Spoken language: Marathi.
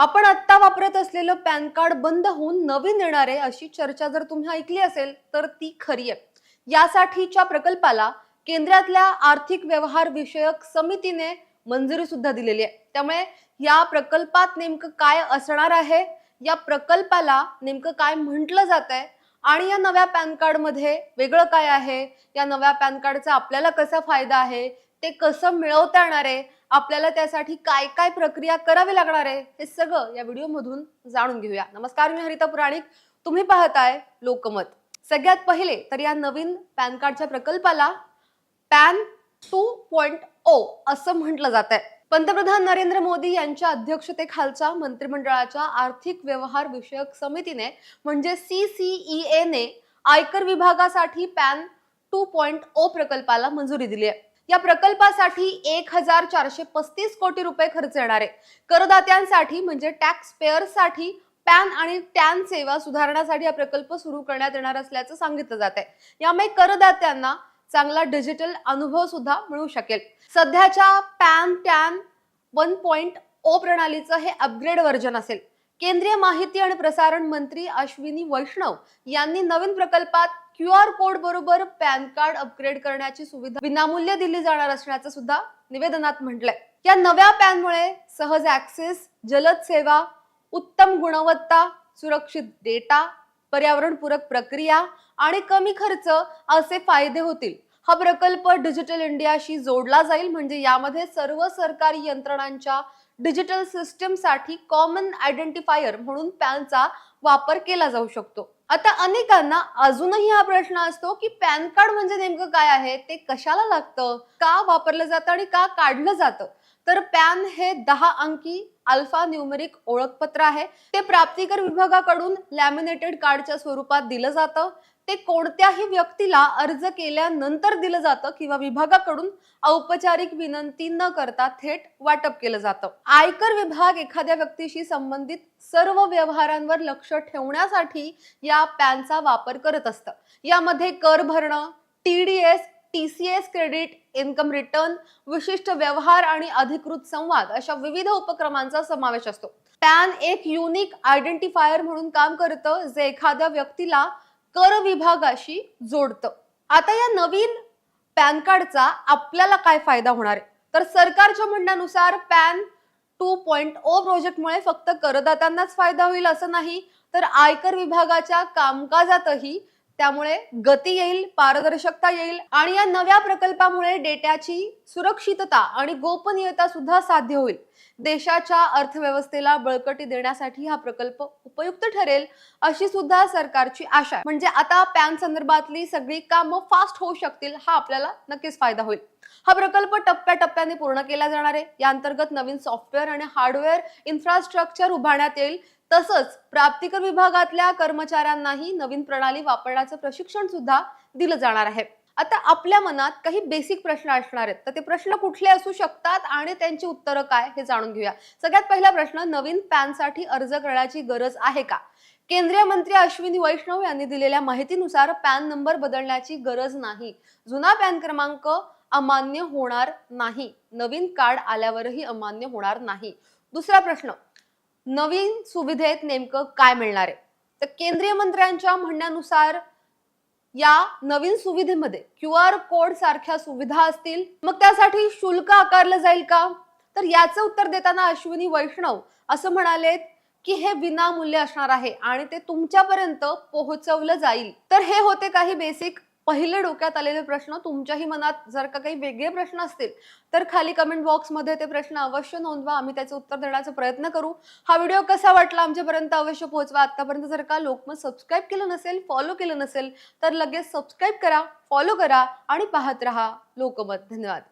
आपण आत्ता वापरत असलेलं पॅन कार्ड बंद होऊन नवीन येणार आहे अशी चर्चा जर तुम्ही ऐकली असेल तर ती खरी आहे. यासाठीच्या प्रकल्पाला केंद्रातल्या आर्थिक व्यवहार विषयक समितीने मंजुरी सुद्धा दिलेली आहे. त्यामुळे या प्रकल्पात नेमकं काय असणार आहे या प्रकल्पाला नेमकं काय म्हटलं जात आहे आणि या नव्या पॅन कार्डमध्ये वेगळं काय आहे या नव्या पॅन कार्डचा आपल्याला कसा फायदा आहे ते कसं मिळवता येणार आहे? आपल्याला त्यासाठी काय काय प्रक्रिया करावी लागणार आहे? हे सगळं या व्हिडिओमधून जाणून घेऊया. नमस्कार मी हरिता पुराणिक. तुम्ही पाहताय लोकमत. सगळ्यात पहिले तर या नवीन पॅन कार्डच्या प्रकल्पाला पॅन टू पॉइंट ओ असं म्हटलं जात आहे पंतप्रधान नरेंद्र मोदी यांच्या अध्यक्षतेखालच्या मंत्रिमंडळाच्या आर्थिक व्यवहार विषयक समितीने म्हणजे सीसीईए ने आयकर विभागासाठी पॅन टू पॉइंट ओ प्रकल्पाला मंजुरी दिली आहे. या प्रकल्पासाठी एक हजार चारशे पस्तीस कोटी रुपये खर्च येणार आहे. करदात्यांसाठी म्हणजे टॅक्स पेअर्ससाठी पॅन आणि टॅन सेवा सुधारण्यासाठी हा प्रकल्प सुरू करण्यात येणार असल्याचं सांगितलं जात आहे. यामुळे करदात्यांना चांगला डिजिटल अनुभव सुद्धा मिळू शकेल. सध्याच्या PAN TAN one point O प्रणालीचं हे अपग्रेड व्हर्जन असेल. केंद्रीय माहिती आणि प्रसारण मंत्री अश्विनी वैष्णव यांनी नवीन प्रकल्पात क्यू आर कोड बरोबर पॅन कार्ड अपग्रेड करण्याची सुविधा विनामूल्य दिली जाणार असल्याचं सुद्धा निवेदनात म्हटलंय. या नव्या पॅनमुळे सहज ऍक्सेस जलद सेवा उत्तम गुणवत्ता सुरक्षित डेटा पर्यावरणपूरक प्रक्रिया आणि कमी खर्च असे फायदे होतील. हा प्रकल्प डिजिटल इंडियाशी जोडला जाईल म्हणजे यामध्ये सर्व सरकारी यंत्रणांच्या डिजिटल सिस्टीमसाठी कॉमन आयडेंटिफायर म्हणून पॅनचा वापर केला जाऊ शकतो. आता अनेकांना अजूनही हा प्रश्न असतो की पॅन कार्ड म्हणजे नेमकं काय आहे? ते कशाला लागतं? का वापरलं जातं आणि का काढलं जातं? तर पॅन हे दहा अंकी अल्फा न्यूमेरिक ओळखपत्र आहे. ते प्राप्तिकर विभागाकडून लॅमिनेटेड कार्डच्या स्वरूपात दिलं जातं. ते कोणत्याही व्यक्तीला अर्ज केल्यानंतर दिलं जातं किंवा विभागाकडून औपचारिक विनंती न करता थेट वाटप केलं जातं. आयकर विभाग एखाद्या व्यक्तीशी संबंधित सर्व व्यवहारांवर लक्ष ठेवण्यासाठी या पॅनचा वापर करत असतं. यामध्ये कर भरणं TDS TCS credit income return विशिष्ट व्यवहार आणि अधिकृत संवाद अशा विविध उपक्रमांचा समावेश असतो. पॅन एक युनिक आयडेंटिफायर म्हणून काम करतं जे एखाद्या व्यक्तीला कर विभागाशी जोडतं. आता या नवीन पॅन कार्डचा आपल्याला काय फायदा होणार आहे? तर सरकारच्या म्हणण्यानुसार पॅन टू पॉइंट ओ प्रोजेक्टमुळे फक्त करदात्यांनाच फायदा होईल असं नाही तर आयकर विभागाच्या कामकाजातही त्यामुळे गती येईल पारदर्शकता येईल आणि या नव्या प्रकल्पामुळे डेटाची सुरक्षितता आणि गोपनीयता सुद्धा साध्य होईल. देशाच्या अर्थव्यवस्थेला बळकटी देण्यासाठी हा प्रकल्प उपयुक्त ठरेल अशी सुद्धा सरकारची आशा आहे. म्हणजे आता पॅन संदर्भातली सगळी कामं फास्ट होऊ शकतील हा आपल्याला नक्कीच फायदा होईल. हा प्रकल्प टप्प्याटप्प्याने पूर्ण केला जाणार आहे. या अंतर्गत नवीन सॉफ्टवेअर आणि हार्डवेअर इन्फ्रास्ट्रक्चर उभारण्यात येईल. तसंच प्राप्तिकर विभागातल्या कर्मचाऱ्यांनाही नवीन प्रणाली वापरण्याचं प्रशिक्षण सुद्धा दिलं जाणार आहे. आता आपल्या मनात काही बेसिक प्रश्न असणार आहेत. तर ते प्रश्न कुठले असू शकतात आणि त्यांची उत्तरं काय हे जाणून घेऊया. सगळ्यात पहिला प्रश्न नवीन पॅनसाठी अर्ज करण्याची गरज आहे का? केंद्रीय मंत्री अश्विनी वैष्णव यांनी दिलेल्या माहितीनुसार पॅन नंबर बदलण्याची गरज नाही. जुना पॅन क्रमांक अमान्य होणार नाही. नवीन कार्ड आल्यावरही अमान्य होणार नाही. दुसरा प्रश्न नवीन सुविधेत नेमकं काय मिळणार आहे? तर केंद्रीय मंत्र्यांच्या म्हणण्यानुसार या नवीन सुविधेमध्ये क्यू आर कोड सारख्या सुविधा असतील. मग त्यासाठी शुल्क आकारलं जाईल का? तर याचं उत्तर देताना अश्विनी वैष्णव असं म्हणालेत की हे विनामूल्य असणार आहे आणि ते तुमच्यापर्यंत पोहोचवलं जाईल. तर हे होते काही बेसिक पहिले डोक्यात आलेले प्रश्न तुमच्याही मनात जर का काही वेगळे प्रश्न असतील तर खाली कमेंट बॉक्समध्ये ते प्रश्न अवश्य नोंदवा. आम्ही त्याचे उत्तर देण्याचा प्रयत्न करू. हा व्हिडिओ कसा वाटला आमच्यापर्यंत अवश्य पोहोचवा. आतापर्यंत जर का लोकमत सबस्क्राईब केलं नसेल फॉलो केलं नसेल तर लगेच सबस्क्राईब करा फॉलो करा आणि पाहत रहा लोकमत. धन्यवाद.